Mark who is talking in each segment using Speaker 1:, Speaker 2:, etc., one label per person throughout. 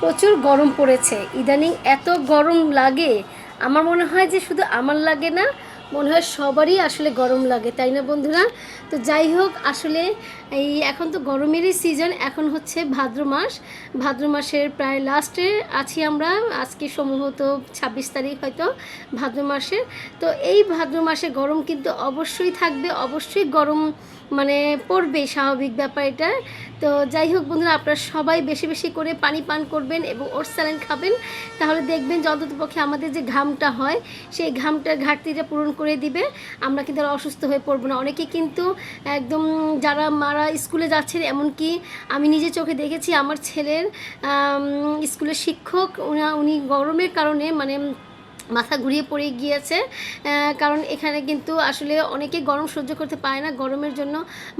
Speaker 1: প্রচুর গরম পড়েছে। ইদানিং এত গরম লাগে। আমার মনে হয় যে শুধু আমার লাগে না, মনে হয় সবারই আসলে গরম লাগে, তাই না বন্ধুরা? তো যাই হোক, আসলে এই এখন তো গরমেরই সিজন এখন হচ্ছে ভাদ্র মাস। ভাদ্র মাসের প্রায় লাস্টে আছি আমরা, আজকে সম্ভবত ছাব্বিশ তারিখ হয়তো ভাদ্র মাসের তো এই ভাদ্র মাসে গরম কিন্তু অবশ্যই থাকবে, অবশ্যই গরম মানে পড়বে, স্বাভাবিক ব্যাপার এটা। তো যাই হোক বন্ধুরা, আপনারা সবাই বেশি বেশি করে পানি পান করবেন এবং ওর স্যালাইন খাবেন। তাহলে দেখবেন যে অন্ততপক্ষে আমাদের যে ঘামটা হয়, সেই ঘামটার ঘাটতিটা পূরণ করে দিবে। আমরা কিন্তু আর অসুস্থ হয়ে পড়ব না। অনেকে কিন্তু একদম যারা মারা স্কুলে যাচ্ছেন, এমনকি আমি নিজে চোখে দেখেছি, আমার ছেলের স্কুলের শিক্ষক উনি গরমের কারণে মানে মাথা ঘুরিয়ে পড়ে গিয়েছে কারণ এখানে কিন্তু আসলে অনেকে গরম সহ্য করতে পারে না গরমের জন্য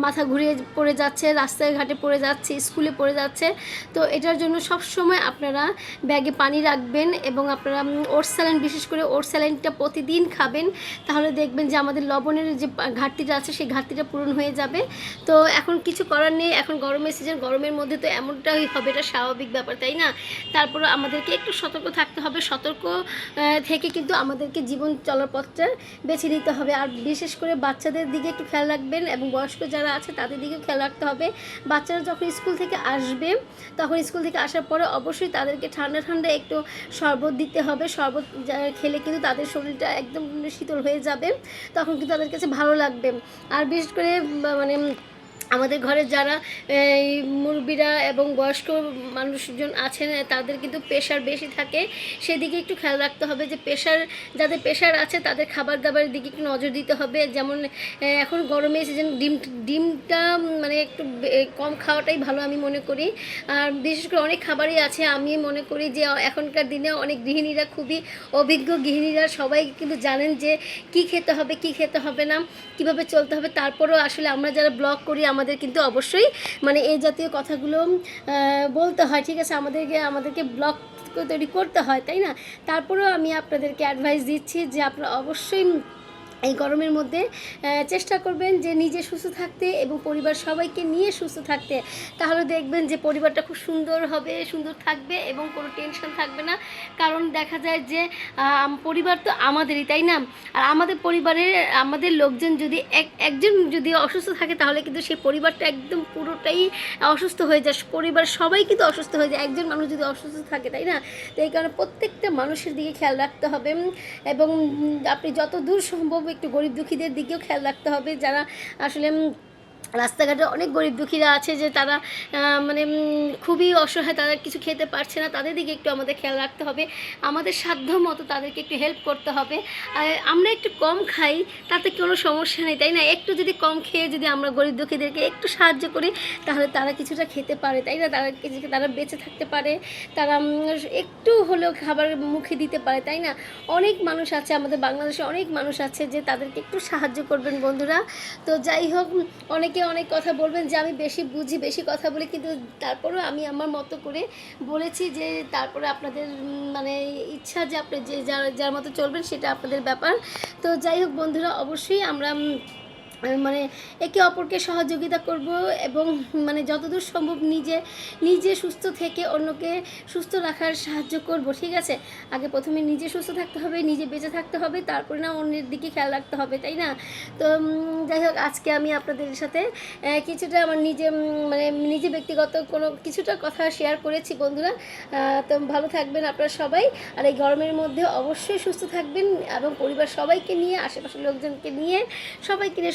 Speaker 1: মাথা ঘুরিয়ে পড়ে যাচ্ছে রাস্তায় ঘাটে পড়ে যাচ্ছে স্কুলে পড়ে যাচ্ছে। তো এটার জন্য সব সময় আপনারা ব্যাগে পানি রাখবেন এবং আপনারা ওর স্যালাইন বিশেষ করে ওর স্যালাইনটা প্রতিদিন খাবেন। তাহলে দেখবেন যে আমাদের লবণের যে ঘাটতিটা আছে সেই ঘাটতিটা পূরণ হয়ে যাবে। তো এখন কিছু করার নেই এখন গরমের সিজন গরমের মধ্যে তো এমনটাই হবে এটা স্বাভাবিক ব্যাপার তাই না? তারপরে আমাদেরকে একটু সতর্ক থাকতে হবে সতর্ক আহ, থেকে কিন্তু আমাদেরকে জীবন চলার পথটা বেছে নিতে হবে। আর বিশেষ করে বাচ্চাদের দিকে একটু খেয়াল রাখবেন এবং বয়স্ক যারা আছে তাদের দিকে খেয়াল রাখতে হবে। বাচ্চারা যখন স্কুল থেকে আসবে, তখন স্কুল থেকে আসার পরে অবশ্যই তাদেরকে ঠান্ডা ঠান্ডা একটু শরবত দিতে হবে। শরবত খেলে কিন্তু তাদের শরীরটা একদম শীতল হয়ে যাবে, তখন কিন্তু তাদের কাছে ভালো লাগবে। আর বিশেষ করে মানে আমাদের ঘরে যারা মুরব্বীরা এবং বয়স্ক মানুষজন আছেন, তাদের কিন্তু প্রেশার বেশি থাকে। সেদিকে একটু খেয়াল রাখতে হবে যে প্রেশার যাদের প্রেশার আছে, তাদের খাবার দাবারের দিকে একটু নজর দিতে হবে। যেমন এখন গরমে সিজন ডিম, ডিমটা মানে একটু কম খাওয়াটাই ভালো আমি মনে করি। আর বিশেষ করে অনেক খাবারই আছে। আমি মনে করি যে, এখনকার দিনে অনেক গৃহিণীরা খুবই অভিজ্ঞ গৃহিণীরা। সবাই কিন্তু জানেন যে, কি খেতে হবে, কি খেতে হবে না, কীভাবে চলতে হবে। তারপরেও আসলে আমরা যারা ব্লগ করি আমাদের কিন্তু অবশ্যই মানে এই জাতীয় কথাগুলো বলতে হয়, ঠিক আছে? আমাদেরকে আমাদেরকে ব্লগ তৈরি করতে হয়, তাই না? তারপরেও আমি আপনাদেরকে অ্যাডভাইস দিচ্ছি যে আপনারা অবশ্যই এই গরমের মধ্যে চেষ্টা করবেন যে নিজে সুস্থ থাকতে এবং পরিবার সবাইকে নিয়ে সুস্থ থাকতে। তাহলে দেখবেন যে পরিবারটা খুব সুন্দর হবে, সুন্দর থাকবে এবং কোনো টেনশন থাকবে না। কারণ দেখা যায় যে পরিবার তো আমাদেরই, তাই না? আর আমাদের পরিবারের আমাদের লোকজন যদি এক, একজন যদি অসুস্থ থাকে, তাহলে কিন্তু সেই পরিবারটা একদম পুরোটাই অসুস্থ হয়ে যায়। পরিবার সবাই কিন্তু অসুস্থ হয়ে যায়। একজন মানুষ যদি অসুস্থ থাকে, তাই না? তো এই কারণে প্রত্যেকটা মানুষের দিকে খেয়াল রাখতে হবে। এবং আপনি যত দূর সম্ভব একটু গরিব দুঃখীদের দিকেও খেয়াল রাখতে হবে যারা আসলে রাস্তাঘাটে অনেক গরিব দুঃখীরা আছে যে তারা মানে খুবই অসহায় তারা কিছু খেতে পারছে না। তাদের দিকে একটু আমাদের খেয়াল রাখতে হবে। আমাদের সাধ্য মতো তাদেরকে একটু হেল্প করতে হবে। আমরা একটু কম খাই তাতে কোনো সমস্যা নেই তাই না? একটু যদি কম খেয়ে যদি আমরা গরিব দুঃখীদেরকে একটু সাহায্য করি তাহলে তারা কিছুটা খেতে পারে তাই না? তারা তারা বেঁচে থাকতে পারে তারা একটু হলেও খাবার মুখে দিতে পারে তাই না? অনেক মানুষ আছে আমাদের বাংলাদেশে অনেক মানুষ আছে যে তাদেরকে একটু সাহায্য করবেন বন্ধুরা। তো যাই হোক উম, অনেকে অনেক কথা বলবেন যে, আমি বেশি বুঝি, বেশি কথা বলি। কিন্তু তারপরেও আমি আমার মতো করে বলেছি যে, তারপরে আপনাদের মানে ইচ্ছা যে, আপনি যে, যার যার মতো চলবেন সেটা আপনাদের ব্যাপার। তো যাই হোক বন্ধুরা, অবশ্যই আমরা মানে একে অপরকে সহযোগিতা করব এবং মানে যতদূর সম্ভব নিজে নিজে সুস্থ থেকে অন্যকে সুস্থ রাখার সাহায্য করব, ঠিক আছে? আগে প্রথমে নিজে সুস্থ থাকতে হবে, নিজে বেঁচে থাকতে হবে, তারপরে না অন্যের দিকে খেয়াল রাখতে হবে, তাই না? তো যাই হোক, আজকে আমি আপনাদের সাথে কিছুটা আমার নিজে মানে নিজে ব্যক্তিগত কোনো কিছুটা কথা শেয়ার করেছি, বন্ধুরা। তো ভালো থাকবেন আপনারা সবাই। আর এই গরমের মধ্যে অবশ্যই সুস্থ থাকবেন এবং পরিবার সবাইকে নিয়ে, আশেপাশের লোকজনকে নিয়ে সবাইকে নিয়ে